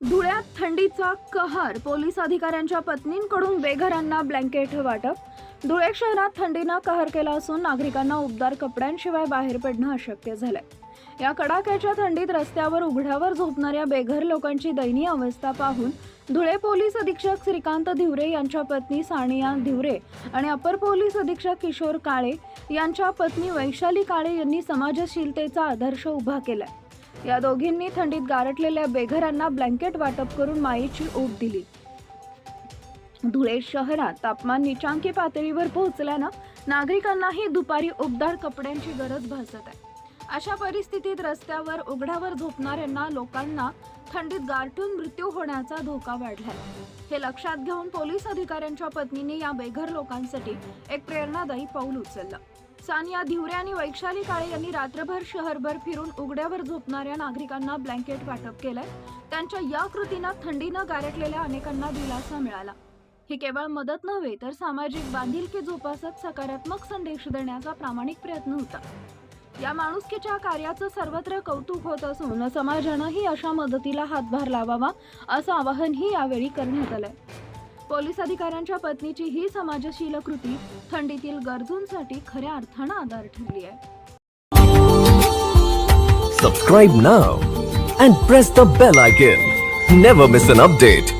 धुळ्यात थंडीचा कहर. पोलीस अधिकाऱ्यांच्या पत्नींकडून बेघरांना ब्लँकेट वाटप. धुळे शहरात थंडीनं कहर केला असून नागरिकांना उबदार कपड्यांशिवाय बाहेर पडणं अशक्य झालंय. या कडाक्याच्या थंडीत रस्त्यावर उघड्यावर झोपणाऱ्या बेघर लोकांची दयनीय अवस्था पाहून धुळे पोलीस अधीक्षक श्रीकांत धिवरे यांच्या पत्नी सानिया धिवरे आणि अपर पोलीस अधीक्षक किशोर काळे यांच्या पत्नी वैशाली काळे यांनी समाजशीलतेचा आदर्श उभा केलाय. या दोघींनी थंडीत गारटलेल्या बेघरांना ब्लँकेट वाटप करून मायेची ऊब दिली. धुळे शहरात तापमान निचांकी पातळीवर पोहोचल्यानं नागरिकांनाही दुपारी उबदार कपड्यांची गरज भासत आहे. अशा परिस्थितीत रस्त्यावर उघड्यावर झोपणाऱ्यांना लोकांना थंडीत गारठून मृत्यू होण्याचा धोका वाढलाय. हे लक्षात घेऊन पोलीस अधिकाऱ्यांच्या पत्नीने या बेघर लोकांसाठी एक प्रेरणादायी पाऊल उचललं. सानिया धिवरे आणि वैशाली काळे यांनी रात्रभर शहरभर फिरून उघड्यावर झोपणाऱ्या नागरिकांना ब्लँकेट वाटप केलंय. त्यांच्या या कृतीनं थंडीनं गारटलेल्या अनेकांना दिलासा मिळाला. ही केवळ मदत नव्हे तर सामाजिक बांधिलकी जोपासत सकारात्मक संदेश देण्याचा प्रामाणिक प्रयत्न होता. या माणुसकीच्या कार्याचं सर्वत्र कौतुक होत असून समाजानंही अशा मदतीला हातभार लावावा असं आवाहनही यावेळी करण्यात आलंय पोलीस अधिकाऱ्यांच्या पत्नीची ही समाजशील कृती थंडीतील गरजूंसाठी खऱ्या अर्थानं आधार ठरली आहे Subscribe now and press the bell icon. Never miss an update.